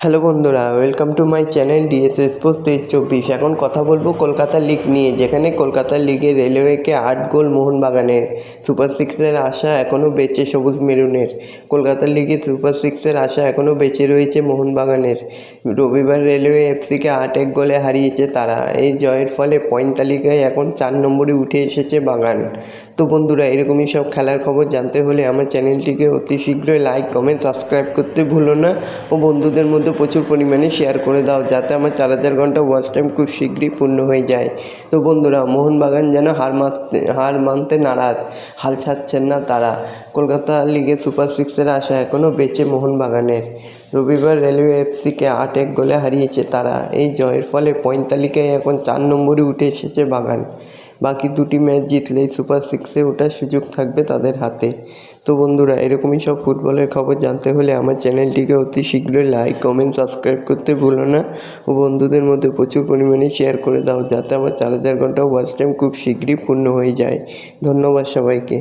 Hello বন্ধুরা, welcome to my channel DS sports তেইশ চব্বিশ। এখন কথা বলব কলকাতা লিগ নিয়ে, যেখানে কলকাতা লিগে রেলওয়েকে আট গোল মোহনবাগানের সুপার সিক্সের আশা এখনও বেঁচে সবুজ মেরুনের। কলকাতা লিগে সুপার সিক্সের আশা এখনও বেঁচে রয়েছে মোহনবাগানের। রবিবার রেলওয়ে এফসিকে আট এক গোলে হারিয়েছে তারা। এই জয়ের ফলে পয়েন্ট তালিকায় এখন চার নম্বরে উঠে এসেছে বাগান। তো বন্ধুরা, এরকমই সব খেলার খবর জানতে হলে আমার চ্যানেলটিকে অতি শীঘ্রই লাইক কমেন্ট সাবস্ক্রাইব করতে ভুলো না। ও বন্ধুদের মধ্যে প্রচুর পরিমাণে শেয়ার করে দাও, যাতে আমার চার হাজার ঘণ্টা ওয়াচ টাইম খুব শীঘ্রই পূর্ণ হয়ে যায়। তো বন্ধুরা, মোহনবাগান যেন হার মানতে হার মানতে নারাজ, হাল ছাড়ছেন না তারা। কলকাতা লিগে সুপার সিক্সের আশা এখনও বেঁচে মোহনবাগানের। রবিবার রেলওয়ে এফসিকে আট এক গোলে হারিয়েছে তারা। এই জয়ের ফলে পয়েন্ট তালিকায় এখন চার নম্বরে উঠে এসেছে বাগান। বাকি দুটি ম্যাচ জিতলেই সুপার সিক্সে ওঠার সুযোগ থাকবে তাদের হাতে। তো বন্ধুরা, এরকমই সব ফুটবলের খবর জানতে হলে আমার চ্যানেলটিকে অতি শীঘ্রই লাইক কমেন্ট সাবস্ক্রাইব করতে ভুলো না ও বন্ধুদের মধ্যে প্রচুর পরিমাণে শেয়ার করে দাও যাতে আমার চার হাজার ঘণ্টা ওয়াচ টাইম খুব শীঘ্রই পূর্ণ হয়ে যায়। ধন্যবাদ সবাইকে।